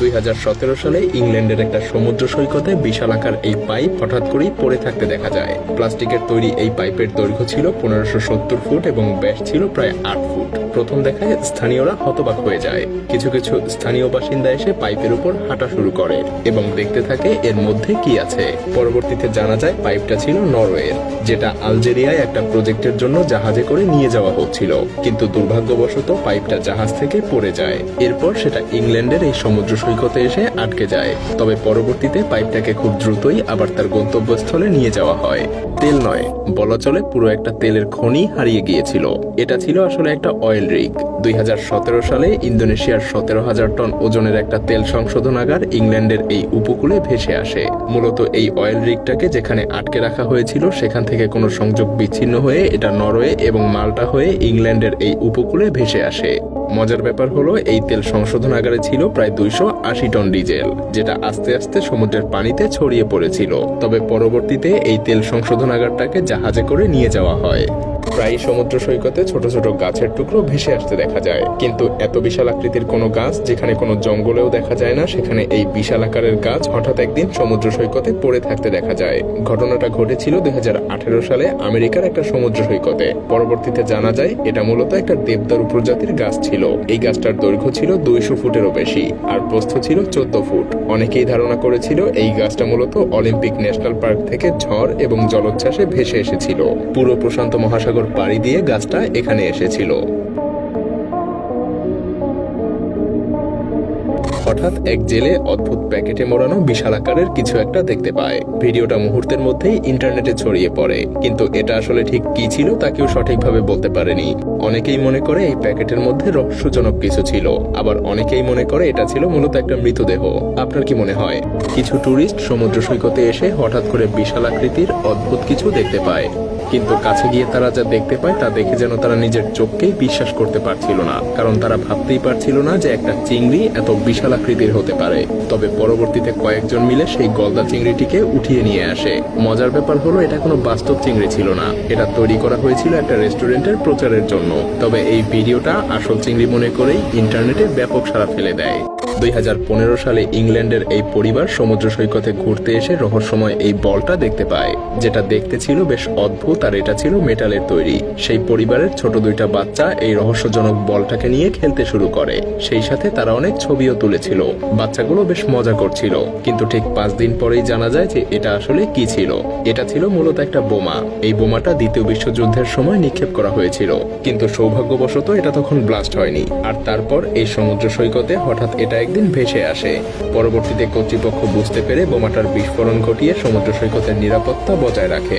দুই হাজার সতেরো সালে ইংল্যান্ডের একটা সমুদ্র সৈকতে বিশাল আকার এই পাইপ হঠাৎ করেই পড়ে থাকতে দেখা যায়। প্লাস্টিকের তৈরি এই পাইপের দৈর্ঘ্য ছিল পনেরোশো সত্তর ফুট এবং ব্যাস ছিল প্রায় আট ফুট। প্রথম দেখায় স্থানীয়রা হতবাক হয়ে যায়। কিছু কিছু স্থানীয় বাসিন্দা এসে পাইপের উপর হাঁটা শুরু করে এবং দেখতে থাকে এর মধ্যে কি আছে। পরবর্তীতে জানা যায় পাইপটা ছিল নরওয়ের, যেটা আলজেরিয়ায় একটা প্রজেক্টের জন্য জাহাজে করে নিয়ে যাওয়া হচ্ছিল। কিন্তু দুর্ভাগ্যবশত পাইপটা জাহাজ থেকে পড়ে যায়। এরপর সেটা ইংল্যান্ডের এই সমুদ্র সৈকতে এসে আটকে যায়। তবে পরবর্তীতে পাইপটাকে খুব দ্রুতই আবার তার গন্তব্যস্থলে নিয়ে যাওয়া হয়। তেল নয়, বলা চলে পুরো একটা তেলের খনি হারিয়ে গিয়েছিল। এটা ছিল আসলে একটা অয়েল রিগ দুই হাজার সতেরো সালে ইন্দোনেশিয়ার সতেরো হাজার টন ওজনের একটা তেল সংশোধনাগার ইংল্যান্ডের এই উপকূলে ভেসে আসে। মূলত এই অয়েল রিগটাকে যেখানে আটকে রাখা হয়েছিল, সেখান থেকে কোনো সংযোগ বিচ্ছিন্ন হয়ে এটা নরওয়ে এবং মাল্টা হয়ে ইংল্যান্ডের এই উপকূলে ভেসে আসে। মজার ব্যাপার হলো, এই তেল সংশোধনাগারে ছিল প্রায় দুইশো আশি টন ডিজেল, যেটা আস্তে আস্তে সমুদ্রের পানিতে ছড়িয়ে পড়েছিল। তবে পরবর্তীতে এই তেল সংশোধনাগারটাকে জাহাজে করে নিয়ে যাওয়া হয়। প্রায় সমুদ্র সৈকতে ছোট ছোট গাছের টুকরো ভেসে আসতে দেখা যায়। কিন্তু এত বিশাল আকৃতির কোনো গাছ যেখানে কোনো জঙ্গলেও দেখা যায় না, সেখানে এই বিশাল আকারের গাছ হঠাৎ একদিন সমুদ্র সৈকতে পড়ে থাকতে দেখা যায়। ঘটনাটা ঘটেছিল দুই সালে আমেরিকার একটা সমুদ্র সৈকতে। পরবর্তীতে জানা যায় এটা মূলত একটা দেবদারু প্রজাতির গাছ ছিল। এই গাছটার দৈর্ঘ্য ছিল দুইশো ফুটেরও বেশি, আর প্রস্থ ছিল চোদ্দ ফুট। অনেকেই ধারণা করেছিল এই গাছটা মূলত অলিম্পিক ন্যাশনাল পার্ক থেকে ঝড় এবং জলোচ্ছ্বাসে ভেসে এসেছিল। পুরো প্রশান্ত মহাসাগর পাড়ি দিয়ে গাছটা এখানে এসেছিল। হঠাৎ এক জেলে অদ্ভুত প্যাকেটে মোড়ানো বিশাল আকারের কিছু একটা দেখতে পায়। ভিডিওটা মুহূর্তের মধ্যেই ইন্টারনেটে ছড়িয়ে পড়ে, কিন্তু এটা আসলে ঠিক কি ছিল তা কেউ সঠিকভাবে বলতে পারেনি। অনেকেই মনে করে এই প্যাকেটের মধ্যে রহস্যজনক কিছু ছিল, আবার অনেকেই মনে করে এটা ছিল মূলত একটা মৃতদেহ। আপনার কি মনে হয়? কিছু টুরিস্ট সমুদ্র সৈকতে এসে হঠাৎ করে বিশাল আকৃতির অদ্ভুত কিছু দেখতে পায়। কিন্তু কাছে গিয়ে তারা যা দেখতে পায় তা দেখে যেন তারা নিজের চোখকেই বিশ্বাস করতে পারছিল না। কারণ তারা ভাবতেই পারছিল না যে একটা চিংড়ি এত বিশাল আকৃতির হতে পারে। তবে পরবর্তীতে কয়েকজন মিলে সেই গলদা চিংড়িটিকে উঠিয়ে নিয়ে আসে। মজার ব্যাপার হলো, এটা কোনো বাস্তব চিংড়ি ছিল না। এটা তৈরি করা হয়েছিল একটা রেস্টুরেন্টের প্রচারের জন্য। তবে এই ভিডিওটা আসল চিংড়ি মনে করেই ইন্টারনেটে ব্যাপক সাড়া ফেলে দেয়। দুই হাজার পনেরো সালে ইংল্যান্ডের এই পরিবার সমুদ্র সৈকতে ঘুরতে এসে রহস্যময় এই বলটা দেখতে পায়, যেটা দেখতে ছিল বেশ অদ্ভুত আর এটা ছিল মেটালের তৈরি। সেই পরিবারের ছোট দুইটা বাচ্চা এই রহস্যজনক বলটাকে নিয়ে খেলতে শুরু করে। সেই সাথে তারা অনেক ছবিও তুলেছিল। বাচ্চাগুলো বেশ মজা করছিল। কিন্তু ঠিক পাঁচ দিন পরেই জানা যায় যে এটা আসলে কি ছিল। এটা ছিল মূলত একটা বোমা। এই বোমাটা দ্বিতীয় বিশ্বযুদ্ধের সময় নিক্ষেপ করা হয়েছিল। কিন্তু সৌভাগ্যবশত এটা তখন ব্লাস্ট হয়নি। আর তারপর এই সমুদ্র সৈকতে হঠাৎ এটা একদিন ভেসে আসে। পরবর্তীতে কর্তৃপক্ষ বুঝতে পেরে বোমাটার বিস্ফোরণ ঘটিয়ে সমুদ্র সৈকতের নিরাপত্তা বজায় রাখে।